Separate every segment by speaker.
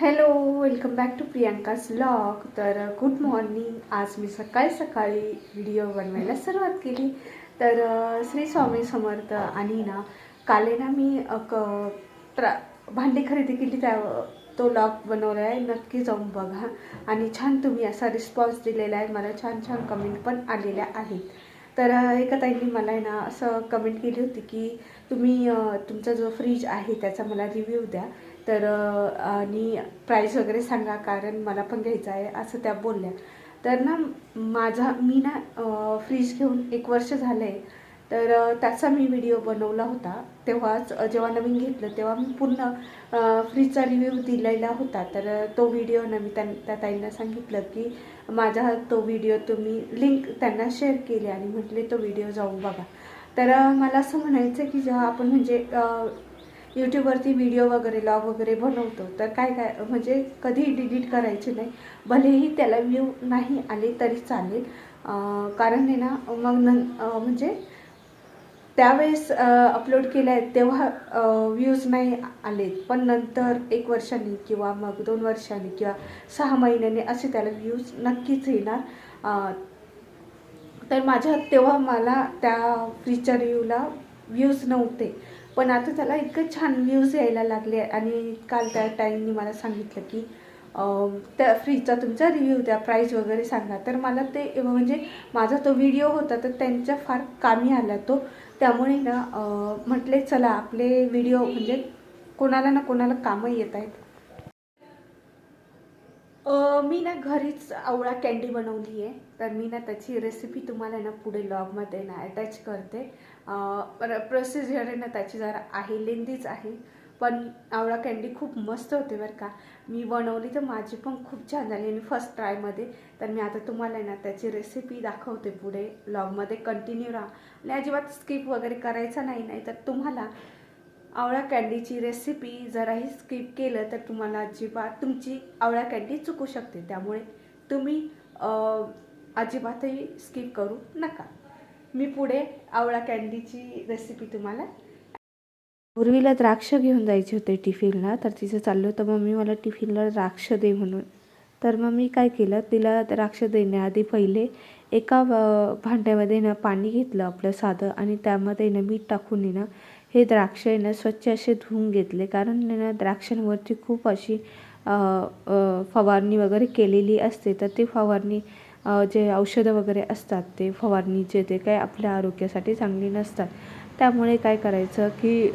Speaker 1: Hello welcome back to Priyanka's blog तर good morning आज मी सकाळी सकाळी व्हिडिओ बनवायला सुरुवात केली. तर श्री स्वामी समर्थ आणि ना काल आहे ना मी क ट्रा भांडी खरेदी केली. त्या तो लॉग बनवला आहे. नक्की जाऊन बघा. आणि छान तुम्ही असा रिस्पॉन्स दिलेला आहे. मला छान छान कमेंट पण आलेल्या आहेत. तर एका ताईंनी मला आहे ना असं कमेंट केली होती की तुम्ही तुमचा जो फ्रीज आहे त्याचा मला रिव्ह्यू द्या. तर आणि प्राईस वगैरे सांगा कारण मला पण घ्यायचं आहे असं त्या बोलल्या. तर ना माझा मी ना फ्रीज घेऊन एक वर्ष झालं आहे तर त्याचा मी व्हिडिओ बनवला होता. तेव्हाच जेव्हा नवीन घेतलं तेव्हा मी पूर्ण फ्रीजचा रिव्ह्यू दिलेला होता. तर तो व्हिडिओ ना मी त्यां त्या ताईंना सांगितलं की माझा तो व्हिडिओ तुम्ही लिंक त्यांना शेअर केली आणि म्हटले तो व्हिडिओ जाऊन बघा. तर मला असं म्हणायचं की जेव्हा आपण म्हणजे यूट्यूबवरती व्हिडिओ वगैरे लॉग वगैरे बनवतो. तर काय काय म्हणजे कधी डिलीट करायचे नाही. भलेही त्याला व्ह्यू नाही आले तरी चालेल. कारण आहे ना मग नं म्हणजे त्यावेळेस अपलोड केलं आहे तेव्हा व्ह्यूज नाही आले पण नंतर एक वर्षांनी किंवा मग दोन वर्षांनी किंवा सहा महिन्यांनी असे त्याला व्ह्यूज नक्कीच येणार. तर माझ्या तेव्हा मला त्या फीचर व्ह्यूला व्ह्यूज नव्हते. पण आता त्याला इतकं छान व्ह्यूज यायला लागले आणि काल त्या टाईमनी मला सांगितलं की त्या फ्रीजचा तुमचा रिव्ह्यू द्या प्राईस वगैरे सांगा. तर मला ते म्हणजे माझा तो व्हिडिओ होता तर त्यांच्या फार कामी आला तो. त्यामुळे ना म्हटले चला आपले व्हिडिओ म्हणजे कोणाला ना कोणाला कामं येत आहेत. मी ना घरीच आवळा कॅन्डी बनवली आहे तर मी ना त्याची रेसिपी तुम्हाला ना पुढे लॉगमध्ये ना अटॅच करते. प्रोसिजर आहे ना त्याची जरा आहे लेंदीच आहे. पण आवळा कँडी खूप मस्त होते बरं का. मी बनवली तर माझी पण खूप छान झाली. आणि फर्स्ट ट्रायमध्ये तर मी आता तुम्हाला ना त्याची रेसिपी दाखवते पुढे लॉगमध्ये कंटिन्यू राहा. आणि अजिबात स्किप वगैरे करायचा नाही नाही तर तुम्हाला आवळा कँडीची रेसिपी जराही स्किप केलं तर तुम्हाला अजिबात तुमची आवळा कँडी चुकू शकते. त्यामुळे तुम्ही अजिबातही स्किप करू नका. मी पुढे आवळा कॅन्डीची रेसिपी तुम्हाला पूर्वीला द्राक्ष घेऊन जायचे होते टिफिनला तर तिचं चाललं होतं मम्मी मला टिफिनला द्राक्ष दे म्हणून. तर मग मी काय केलं तिला द्राक्ष देण्याआधी पहिले एका भांड्यामध्ये ना पाणी घेतलं आपलं साधं आणि त्यामध्ये ना मीठ टाकून आहे ना हे द्राक्ष आहे ना स्वच्छ असे धुवून घेतले. कारण ना द्राक्षांवरती खूप अशी फवारणी वगैरे केलेली असते तर ती फवारणी जे औषधं वगैरे असतात ते फवारणीचे ते काय आपल्या आरोग्यासाठी चांगली नसतात. त्यामुळे काय करायचं की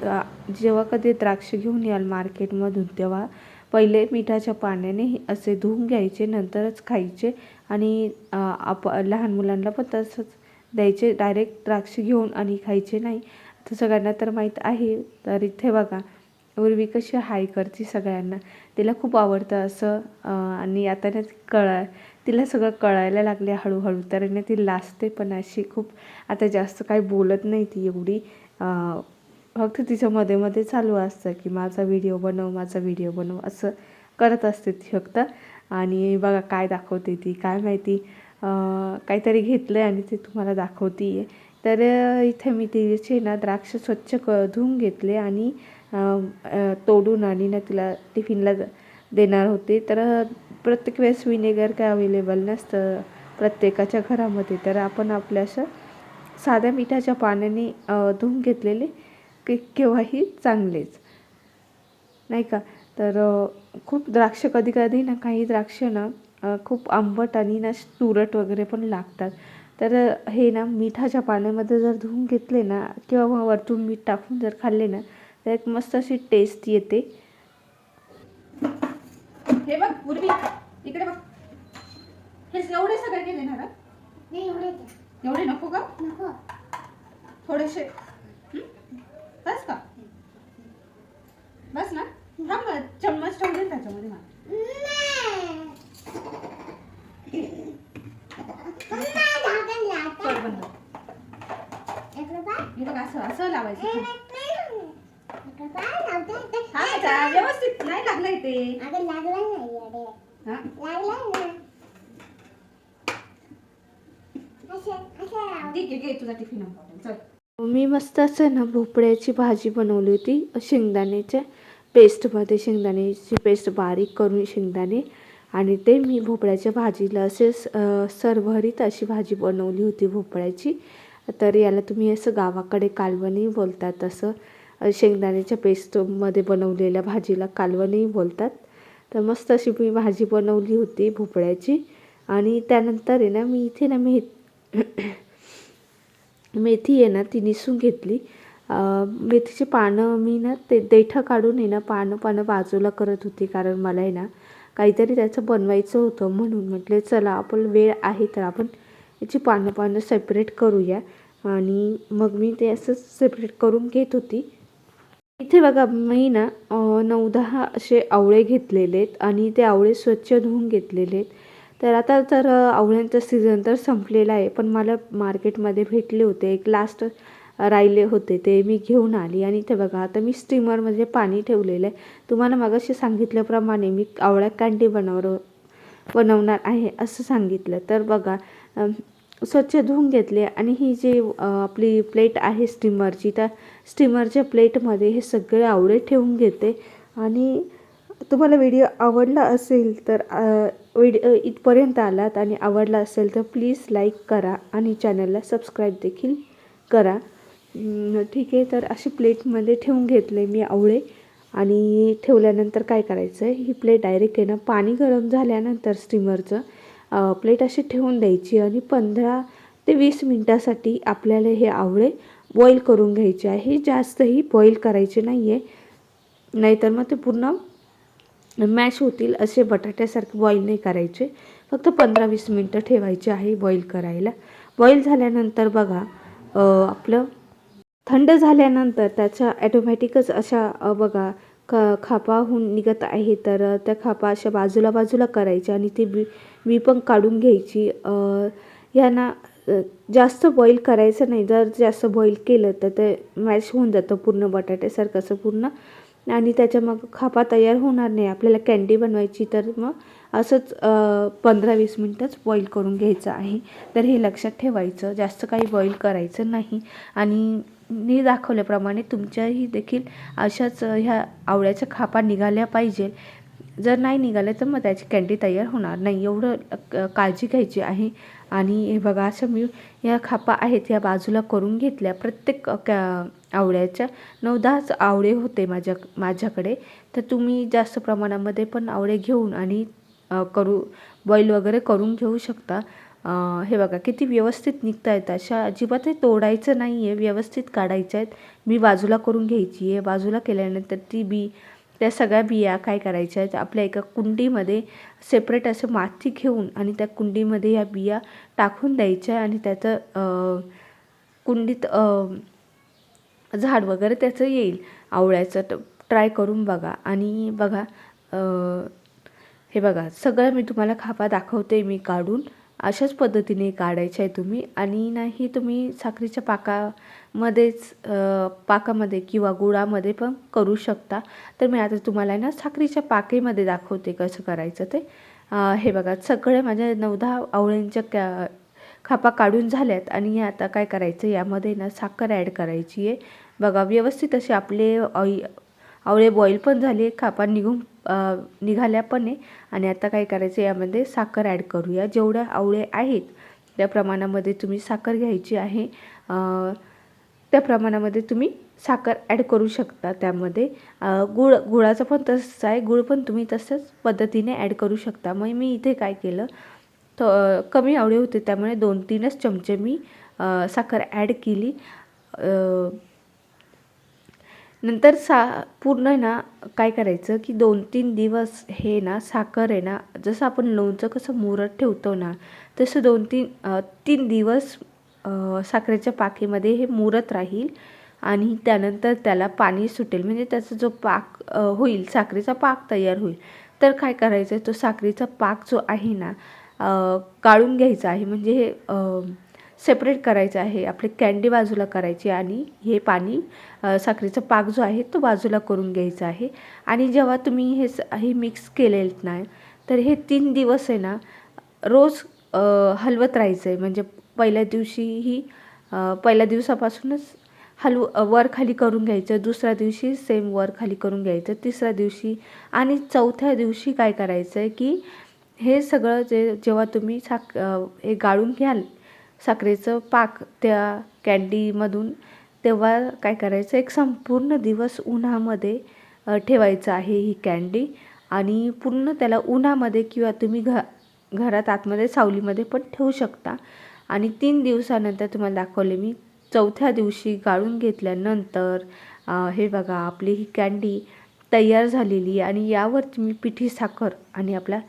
Speaker 1: जेव्हा कधी द्राक्ष घेऊन याल मार्केटमधून तेव्हा पहिले मिठाच्या पाण्याने असे धुवून घ्यायचे नंतरच खायचे आणि आप लहान मुलांना पण तसंच द्यायचे. डायरेक्ट द्राक्ष घेऊन आणि खायचे नाही. तर सगळ्यांना तर माहीत आहे. तर इथे बघा पूर्वी कशी हाय करते सगळ्यांना. तिला खूप आवडतं असं आणि आता कळ तिला सगळं कळायला लागले हळूहळू. तर ना ती लाजते पण अशी खूप आता जास्त काही बोलत नाही ती एवढी. फक्त तिच्या मध्ये मध्ये चालू असतं की माझा व्हिडिओ बनव माझा व्हिडिओ बनव असं करत असते ती फक्त. आणि बघा काय दाखवते ती काय माहिती काहीतरी घेतलं आहे आणि ते तुम्हाला दाखवते आहे तर इथे मी तिचे ना द्राक्ष स्वच्छ क धुवून घेतले आणि तोडून आणि ना तिला टिफिनला देणार होते. तर प्रत्येक वेळेस विनेगर काय अवेलेबल नसतं. प्रत्येकाच्या घरामध्ये. तर आपण आपल्या असं साध्या मिठाच्या पाण्याने धुवून घेतलेले की केव्हाही चांगलेच. नाही का? तर खूप द्राक्ष कधी कधी ना काही द्राक्ष ना खूप आंबट आणि ना तुरट वगैरे पण लागतात. तर हे ना मिठाच्या पाण्यामध्ये जर धुवून घेतले ना किंवा वरतून मीठ टाकून जर खाल्ले ना तर एक मस्त अशी टेस्ट येते. हे बघ पूर्वी इकडे. बघ. हे एवढे सगळे केले ना?
Speaker 2: नाही एवढे
Speaker 1: एवढे नको का
Speaker 2: नको.
Speaker 1: थोडेसे? बस का? बस ना? थांब चम्मच ठेवले त्याच्यामध्ये मला. असं असं लावायचं. व्यवस्थित. नाही लागलंय ते हा ठीक आहे घे तुझा टिफिन चल मी मस्त असं ना भोपळ्याची भाजी बनवली होती शेंगदाण्याच्या पेस्टमध्ये शेंगदाण्याची पेस्ट बारीक करून शेंगदाणे आणि ते मी भोपळ्याच्या भाजीला असे सरभरीत अशी भाजी बनवली होती भोपळ्याची. तर याला तुम्ही असं गावाकडे कालवणही बोलतात असं शेंगदाण्याच्या पेस्टमध्ये बनवलेल्या भाजीला कालवणही बोलतात. तर मस्त अशी मी भाजी बनवली होती भोपळ्याची. आणि त्यानंतर आहे ना मी इथे ना मेथी मेथी आहे ना ती निसून घेतली. मेथीचे मेथीची पानं मी ना ते देठं काढून आहे ना पानं पानं बाजूला करत होती. कारण मला आहे ना काहीतरी त्याचं बनवायचं होतं म्हणून म्हटले चला आपण वेळ आहे तर आपण याची पानं पानं सेपरेट करूया. आणि मग मी ते असं सेपरेट करून घेत होती. इथे बघा मी ना नऊ दहा असे आवळे घेतलेले आहेत आणि ते आवळे स्वच्छ धुवून घेतलेले आहेत तर आता तर आवळ्यांचा सीझन तर संपलेला आहे पण मला मार्केटमध्ये भेटले होते. एक लास्ट राहिले होते ते मी घेऊन आली. आणि ते बघा आता मी स्टीमरमध्ये पाणी ठेवलेलं आहे. तुम्हाला मगाशी सांगितल्याप्रमाणे मी आवळ्या कँडी बनव बनवणार आहे असं सांगितलं. तर बघा स्वच्छ धुवून घेतले आणि ही जी आपली प्लेट आहे स्टीमरची त्या स्टीमरच्या प्लेटमध्ये हे सगळे आवळे ठेवून घेते. आणि तुम्हाला व्हिडिओ आवडला असेल तर व्हिडिओ इथपर्यंत आलात आणि आवडला असेल तर प्लीज लाईक करा आणि चॅनलला सबस्क्राईब देखील करा. ठीक आहे तर अशी प्लेटमध्ये ठेवून घेतले मी आवळे. आणि ठेवल्यानंतर काय करायचं आहे ही प्लेट डायरेक्ट आहे ना पाणी गरम झाल्यानंतर स्टीमरचं प्लेट अशी ठेवून द्यायची आणि पंधरा ते वीस मिनटासाठी आपल्याला हे आवळे बॉईल करून घ्यायचे आहे. जास्तही बॉईल करायचे नाही आहे नाहीतर मग ते पूर्ण मॅश होतील असे बटाट्यासारखे बॉईल नाही करायचे. फक्त पंधरा वीस मिनटं ठेवायचे आहे बॉईल करायला. बॉईल झाल्यानंतर बघा आपलं थंड झाल्यानंतर त्याच्या ॲटोमॅटिकच अशा बघा ख खापाहून निघत आहे. तर त्या खापा अशा बाजूला बाजूला करायच्या आणि ते बी मी पण काढून घ्यायची. यांना जास्त बॉईल करायचं नाही. जर जास्त बॉईल केलं तर ते मॅश होऊन जातं पूर्ण बटाट्यासारखं असं पूर्ण. आणि त्याच्या मग खापा तयार होणार नाही. आपल्याला कँडी बनवायची तर मग असंच पंधरा वीस मिनटंच बॉईल करून घ्यायचं आहे. तर हे लक्षात ठेवायचं. जास्त काही बॉईल करायचं नाही. आणि मी दाखवल्याप्रमाणे तुमच्याही देखील अशाच ह्या आवळ्याच्या खापा निघाल्या पाहिजे. जर नाही निघाले तर मग त्याची कँडी तयार होणार नाही. एवढं काळजी घ्यायची आहे. आणि हे बघा अशा मी या खापा आहेत या बाजूला करून घेतल्या. प्रत्येक कॅ आवळ्याच्या नऊ दहाच आवळे होते माझ्या माझ्याकडे. तर तुम्ही जास्त प्रमाणामध्ये पण आवळे घेऊन आणि करू बॉईल वगैरे करून घेऊ शकता. हे बघा किती व्यवस्थित निघता येतात अशा अजिबातही तोडायचं नाही आहे व्यवस्थित काढायच्या आहेत. मी बाजूला करून घ्यायची आहे. बाजूला केल्यानंतर ती बी त्या सगळ्या बिया काय करायच्या? आहेत आपल्या एका कुंडीमध्ये सेपरेट असं माती घेऊन आणि त्या कुंडीमध्ये या बिया टाकून द्यायच्या आणि त्याचं कुंडीत झाड वगैरे त्याचं येईल. आवळ्याचं तर ट्राय करून बघा. आणि बघा हे बघा सगळं मी तुम्हाला खापा दाखवते मी काढून. अशाच पद्धतीने काढायच्या आहे तुम्ही. आणि नाही तुम्ही साखरेच्या पाकामध्येच पाकामध्ये किंवा गुळामध्ये पण करू शकता. तर मी आता तुम्हाला आहे ना साखरेच्या पाकेमध्ये दाखवते कसं करायचं ते. हे बघा सगळे माझ्या नऊ दहा आवळ्यांच्या क्या खापा काढून झाल्यात. आणि आता काय करायचं यामध्ये ना साखर ॲड करायची आहे. बघा व्यवस्थित असे आपले ऑइ आवळे बॉईल पण झाले खापा निघून निघाल्या पण आहे आणि आता काय करायचं यामध्ये साखर ॲड करूया. जेवढ्या आवळे आहेत त्या प्रमाणामध्ये तुम्ही साखर घ्यायची आहे. त्या प्रमाणामध्ये तुम्ही साखर ॲड करू शकता त्यामध्ये. गुळ गुळाचं पण तसंच आहे. गुळ पण तुम्ही तसंच पद्धतीने ॲड करू शकता. मग मी इथे काय केलं तर कमी आवळे होते त्यामुळे दोन तीनच चमचे मी साखर ॲड केली. नंतर सा पूर्ण ना काय करायचं की दोन तीन दिवस हे ना साखर आहे ना जसं आपण लोणचं कसं मुरत ठेवतो ना तसं दोन तीन तीन दिवस साखरेच्या पाकीमध्ये हे मुरत राहील आणि त्यानंतर त्याला पाणी सुटेल. म्हणजे त्याचा जो पाक होईल साखरेचा पाक तयार होईल. तर काय करायचं तो साखरेचा पाक जो आहे ना काढून घ्यायचा आहे. म्हणजे हे सेपरेट करायचं आहे. आपली कँडी बाजूला करायची आणि हे पाणी साखरेचा पाक जो आहे तो बाजूला करून घ्यायचा आहे. आणि जेव्हा तुम्ही हे स हे मिक्स केलेलं नाही तर हे तीन दिवस आहे ना रोज हलवत राहायचं आहे म्हणजे पहिल्या दिवशीही पहिल्या दिवसापासूनच हलव वर खाली करून घ्यायचं. दुसऱ्या दिवशी सेम वर खाली करून घ्यायचं. तिसऱ्या दिवशी आणि चौथ्या दिवशी काय करायचं आहे की हे सगळं जे जेव्हा तुम्ही साक हे गाळून घ्याल साखरेचं पाक त्या कँडीमधून तेव्हा काय करायचं एक संपूर्ण दिवस उन्हामध्ये ठेवायचं आहे ही कँडी आणि पूर्ण त्याला उन्हामध्ये किंवा तुम्ही घ घरात आतमध्ये सावलीमध्ये पण ठेवू शकता. आणि तीन दिवसानंतर तुम्हाला दाखवले मी चौथ्या दिवशी गाळून घेतल्यानंतर हे बघा आपली ही कँडी तयार झालेली आणि यावर मी पिठी साखर आणि आपला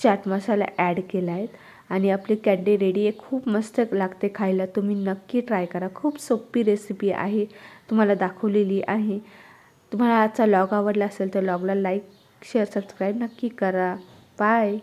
Speaker 1: चाट मसाला ॲड केला आहे. आणि आपली कँडी रेडी आहे. खूप मस्त लागते खायला. तुम्ही नक्की ट्राय करा. खूप सोपी रेसिपी आहे. तुम्हाला दाखवलेली आहे. तुम्हाला आजचा लॉग आवडला असेल तर लॉगला लाईक शेअर सबस्क्राईब नक्की करा. बाय